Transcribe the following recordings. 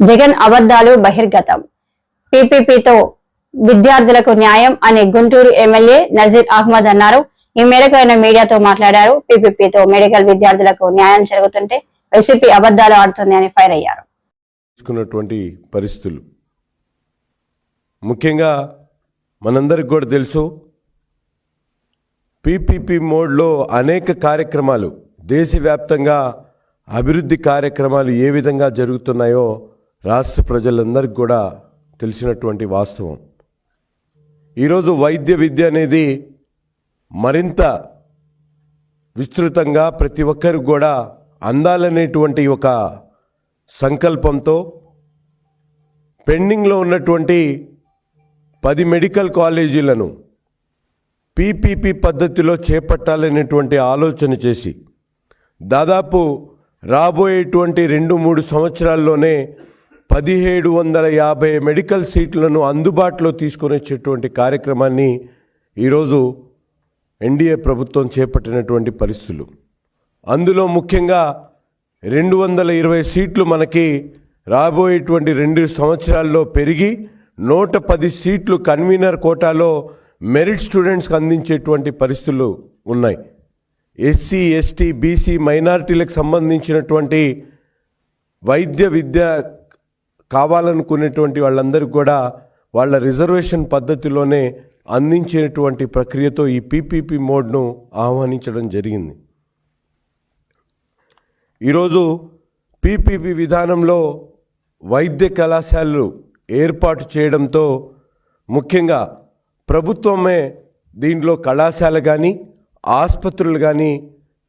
జగన్ అబద్ధాలు బహిర్గతం. పీపీపీతో విద్యార్థులకు న్యాయం అని గుంటూరు ఎమ్మెల్యే నజీర్ అహ్మద్ అన్నారు. ఈ మేరకు ఆయన మీడియాతో మాట్లాడారు. పీపీపీతో మెడికల్ విద్యార్థులకు న్యాయం జరుగుతుంటే వైసీపీ అబద్ధాలు ఆడుతుంది అని ఫైర్ అయ్యారు. తీసుకున్నటువంటి పరిస్థితులు. ముఖ్యంగా మనందరికి కూడా తెలుసు పీపీపీ మోడ్లో అనేక కార్యక్రమాలు దేశవ్యాప్తంగా అభివృద్ధి కార్యక్రమాలు ఏ విధంగా జరుగుతున్నాయో రాష్ట్ర ప్రజలందరికీ కూడా తెలిసినటువంటి వాస్తవం. ఈరోజు వైద్య విద్య అనేది మరింత విస్తృతంగా ప్రతి ఒక్కరికి కూడా అందాలనేటువంటి ఒక సంకల్పంతో పెండింగ్లో ఉన్నటువంటి పది మెడికల్ కాలేజీలను పీపీపీ పద్ధతిలో చేపట్టాలనేటువంటి ఆలోచన చేసి దాదాపు రాబోయేటువంటి రెండు మూడు సంవత్సరాల్లోనే పదిహేడు వందల యాభై మెడికల్ సీట్లను అందుబాటులో తీసుకొని వచ్చేటువంటి కార్యక్రమాన్ని ఈరోజు ఎన్డీఏ ప్రభుత్వం చేపట్టినటువంటి పరిస్థితులు. అందులో ముఖ్యంగా రెండు వందల ఇరవై సీట్లు మనకి రాబోయేటువంటి రెండు సంవత్సరాల్లో పెరిగి నూట పది సీట్లు కన్వీనర్ కోటాలో మెరిట్ స్టూడెంట్స్కి అందించేటువంటి పరిస్థితులు ఉన్నాయి. ఎస్సీ ఎస్టీ బీసీ మైనారిటీలకు సంబంధించినటువంటి వైద్య విద్య కావాలనుకునేటువంటి వాళ్ళందరికీ కూడా వాళ్ళ రిజర్వేషన్ పద్ధతిలోనే అందించేటువంటి ప్రక్రియతో ఈ పీపీపీ మోడ్ను ఆహ్వానించడం జరిగింది. ఈరోజు పీపీపీ విధానంలో వైద్య కళాశాలలు ఏర్పాటు చేయడంతో ముఖ్యంగా ప్రభుత్వమే దీంట్లో కళాశాల కానీ ఆసుపత్రులు కానీ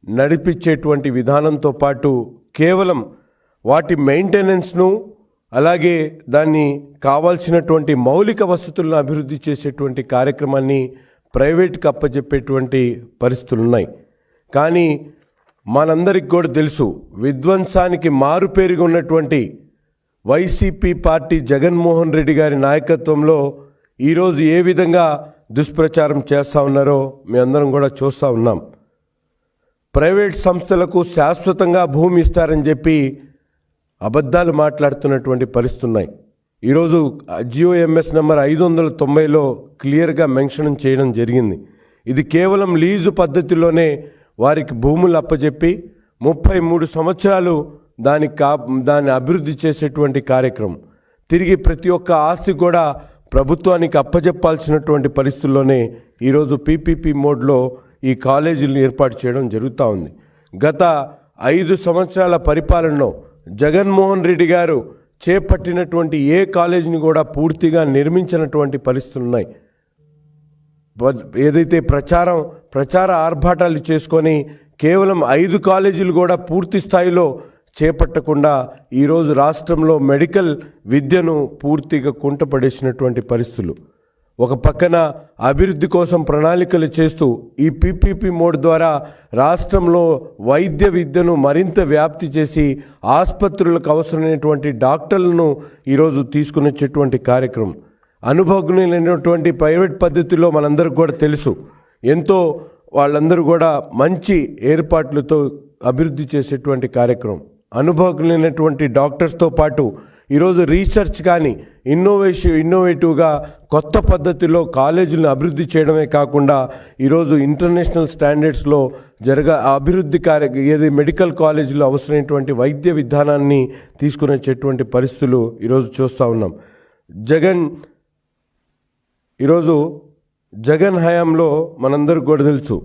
నడిపించేటువంటి విధానంతో పాటు కేవలం వాటి మెయింటెనెన్స్ను అలాగే దాన్ని కావాల్సినటువంటి మౌలిక వసతులను అభివృద్ధి చేసేటువంటి కార్యక్రమాన్ని ప్రైవేట్కి అప్పచెప్పేటువంటి పరిస్థితులు ఉన్నాయి. కానీ మనందరికి కూడా తెలుసు విధ్వంసానికి మారుపేరుగా ఉన్నటువంటి వైసీపీ పార్టీ జగన్మోహన్ రెడ్డి గారి నాయకత్వంలో ఈరోజు ఏ విధంగా దుష్ప్రచారం చేస్తూ ఉన్నారో మీ అందరం కూడా చూస్తూ ఉన్నాం. ప్రైవేట్ సంస్థలకు శాశ్వతంగా భూమి ఇస్తారని చెప్పి అబద్ధాలు మాట్లాడుతున్నటువంటి పరిస్థితి ఉన్నాయి ఈరోజు జియో ఎంఎస్ నెంబర్ ఐదు వందల తొంభైలో క్లియర్గా మెన్షన్ చేయడం జరిగింది. ఇది కేవలం లీజు పద్ధతిలోనే వారికి భూములు అప్పజెప్పి ముప్పై మూడు సంవత్సరాలు దాని కా దాన్ని అభివృద్ధి చేసేటువంటి కార్యక్రమం. తిరిగి ప్రతి ఒక్క ఆస్తి కూడా ప్రభుత్వానికి అప్పజెప్పాల్సినటువంటి పరిస్థితుల్లోనే ఈరోజు పీపీపీ మోడ్లో ఈ కాలేజీలను ఏర్పాటు చేయడం జరుగుతూ ఉంది. గత ఐదు సంవత్సరాల పరిపాలనలో జగన్మోహన్ రెడ్డి గారు చేపట్టినటువంటి ఏ కాలేజీని కూడా పూర్తిగా నిర్మించినటువంటి పరిస్థితులు ఉన్నాయి. ఏదైతే ప్రచారం ప్రచార ఆర్భాటాలు చేసుకొని కేవలం ఐదు కాలేజీలు కూడా పూర్తి స్థాయిలో చేపట్టకుండా ఈరోజు రాష్ట్రంలో మెడికల్ విద్యను పూర్తిగా కుంటపడేసినటువంటి పరిస్థితులు. ఒక పక్కన అభివృద్ధి కోసం ప్రణాళికలు చేస్తూ ఈ పీపీపీ మోడ్ ద్వారా రాష్ట్రంలో వైద్య విద్యను మరింత వ్యాప్తి చేసి ఆసుపత్రులకు అవసరమైనటువంటి డాక్టర్లను ఈరోజు తీసుకుని వచ్చేటువంటి కార్యక్రమం. అనుభవజ్ఞులైనటువంటి ప్రైవేట్ పద్ధతిలో మనందరికి కూడా తెలుసు. ఎంతో వాళ్ళందరూ కూడా మంచి ఏర్పాట్లతో అభివృద్ధి చేసేటువంటి కార్యక్రమం. అనుభవజ్ఞులైనటువంటి డాక్టర్స్తో పాటు ఈరోజు రీసెర్చ్ కానీ ఇన్నోవేషన్ ఇన్నోవేటివ్గా కొత్త పద్ధతిలో కాలేజీలను అభివృద్ధి చేయడమే కాకుండా ఈరోజు ఇంటర్నేషనల్ స్టాండర్డ్స్లో జరగ అభివృద్ధి కార్య ఏది మెడికల్ కాలేజీలో అవసరమైనటువంటి వైద్య విధానాన్ని తీసుకుని వచ్చేటువంటి పరిస్థితులు ఈరోజు చూస్తూ ఉన్నాం. జగన్ ఈరోజు జగన్ హయాంలో మనందరికి కూడా తెలుసు.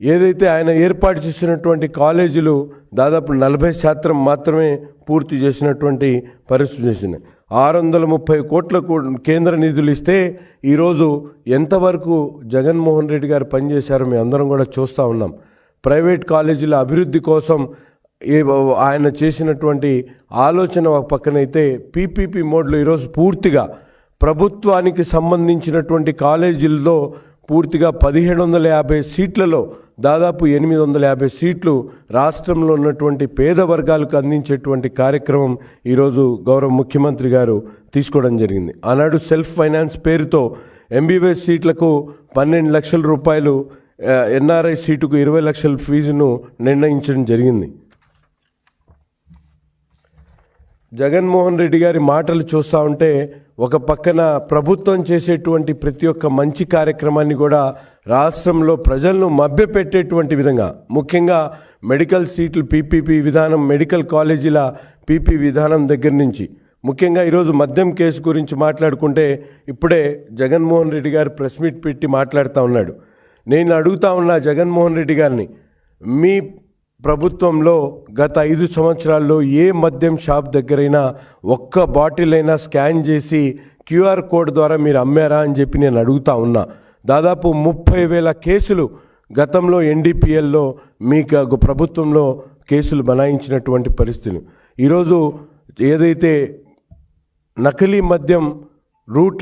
ఏదైతే ఆయన ఏర్పాటు చేసినటువంటి కాలేజీలు దాదాపు నలభై శాతం మాత్రమే పూర్తి చేసినటువంటి పరిస్థితి చేసింది ఆరు వందల ముప్పై కోట్ల కేంద్ర నిధులు ఇస్తే ఈరోజు ఎంతవరకు జగన్మోహన్ రెడ్డి గారు పనిచేశారో మేము అందరం కూడా చూస్తూ ఉన్నాం. ప్రైవేట్ కాలేజీల అభివృద్ధి కోసం ఏ ఆయన చేసినటువంటి ఆలోచన ఒక పక్కనైతే పీపీపీ మోడ్లో ఈరోజు పూర్తిగా ప్రభుత్వానికి సంబంధించినటువంటి కాలేజీల్లో పూర్తిగా పదిహేడు వందల యాభై సీట్లలో దాదాపు ఎనిమిది వందల యాభై సీట్లు రాష్ట్రంలో ఉన్నటువంటి పేద వర్గాలకు అందించేటువంటి కార్యక్రమం ఈరోజు గౌరవ ముఖ్యమంత్రి గారు తీసుకోవడం జరిగింది. ఆనాడు సెల్ఫ్ ఫైనాన్స్ పేరుతో ఎంబీబీఎస్ సీట్లకు పన్నెండు లక్షల రూపాయలు ఎన్ఆర్ఐ సీటుకు ఇరవై లక్షల ఫీజును నిర్ణయించడం జరిగింది. జగన్మోహన్ రెడ్డి గారి మాటలు చూస్తూ ఉంటే ఒక పక్కన ప్రభుత్వం చేసేటువంటి ప్రతి ఒక్క మంచి కార్యక్రమాన్ని కూడా రాష్ట్రంలో ప్రజలను మభ్యపెట్టేటువంటి విధంగా ముఖ్యంగా మెడికల్ సీట్లు పీపీపీ విధానం మెడికల్ కాలేజీల పీపీ విధానం దగ్గర నుంచి. ముఖ్యంగా ఈరోజు మద్యం కేసు గురించి మాట్లాడుకుంటే ఇప్పుడే జగన్మోహన్ రెడ్డి గారు ప్రెస్ మీట్ పెట్టి మాట్లాడుతూ ఉన్నాడు. నేను అడుగుతా ఉన్నా జగన్మోహన్ రెడ్డి గారిని మీ ప్రభుత్వంలో గత ఐదు సంవత్సరాల్లో ఏ మద్యం షాప్ దగ్గరైనా ఒక్క బాటిల్ అయినా స్కాన్ చేసి క్యూఆర్ కోడ్ ద్వారా మీరు అమ్మారా అని చెప్పి నేను అడుగుతా ఉన్నా. దాదాపు ముప్పై వేల కేసులు గతంలో ఎన్డీపీఎల్లో మీకు ప్రభుత్వంలో కేసులు బనాయించినటువంటి పరిస్థితులు. ఈరోజు ఏదైతే నకిలీ మద్యం రూట్